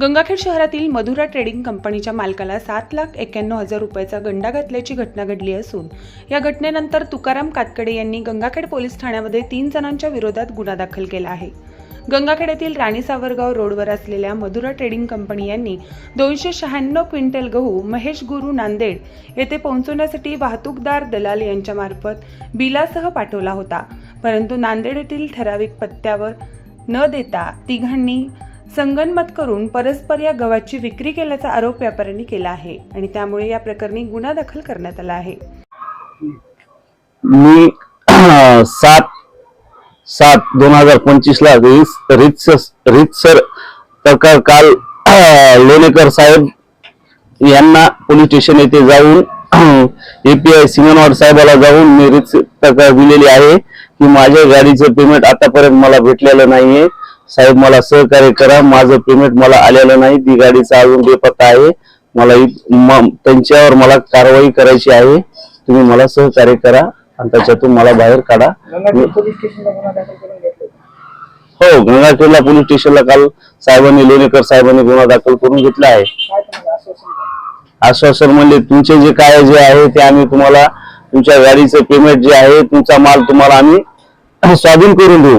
गंगाखेड शहरातील मधुरा ट्रेडिंग कंपनीच्या मालकाला सात लाख एक्क्याण्णव हजार रुपयाचा गंडा घातल्याची घटना घडली असून या घटनेनंतर तुकाराम कातकडे यांनी गंगाखेड पोलीस ठाण्यामध्ये तीन जणांच्या विरोधात गुन्हा दाखल केला आहे. गंगाखेड येथील राणी सावरगाव रोडवर असलेल्या मधुरा ट्रेडिंग कंपनी यांनी दोनशे शहाण्णव क्विंटल गहू महेश गुरु नांदेड येथे पोहोचवण्यासाठी वाहतूकदार दलाल यांच्यामार्फत बिलासह पाठवला होता. परंतु नांदेड येथील ठराविक पत्त्यावर न देता तिघांनी संगनमत करून परस्पर या गव्हाची विक्री केल्याचा आरोप व्यापाऱ्यांनी केला आहे आणि त्यामुळे या प्रकरणी गुन्हा दाखल करण्यात आला आहे. मी सात सात दोन हजार पंचवीस ला रितसर रितसर प्रकार काल लोणेकर साहेब यांना पोलीस स्टेशन येथे जाऊन एपीआय सिंगनवाड साहेबाला जाऊन मी रित तक्रार दिलेली आहे की माझ्या गाडीचं पेमेंट आतापर्यंत मला भेटलेलं नाहीये. साहेब मला सहकार्य करा. माझं पेमेंट मला आलेलं नाही. ती गाडीचा अजून बेपत्ता आहे. मला त्यांच्यावर मला कारवाई करायची आहे. तुम्ही मला सहकार्य करा आणि त्याच्यातून मला बाहेर काढा. हो गंगाखेडला पोलीस स्टेशनला काल साहेबांनी लोणेकर साहेबांनी गुन्हा दाखल करून घेतला आहे? आश्वासन म्हणजे तुमचे जे काय जे आहे ते आम्ही तुम्हाला तुमच्या गाडीचं पेमेंट जे आहे तुमचा माल तुम्हाला आम्ही स्वाधीन करून देऊ.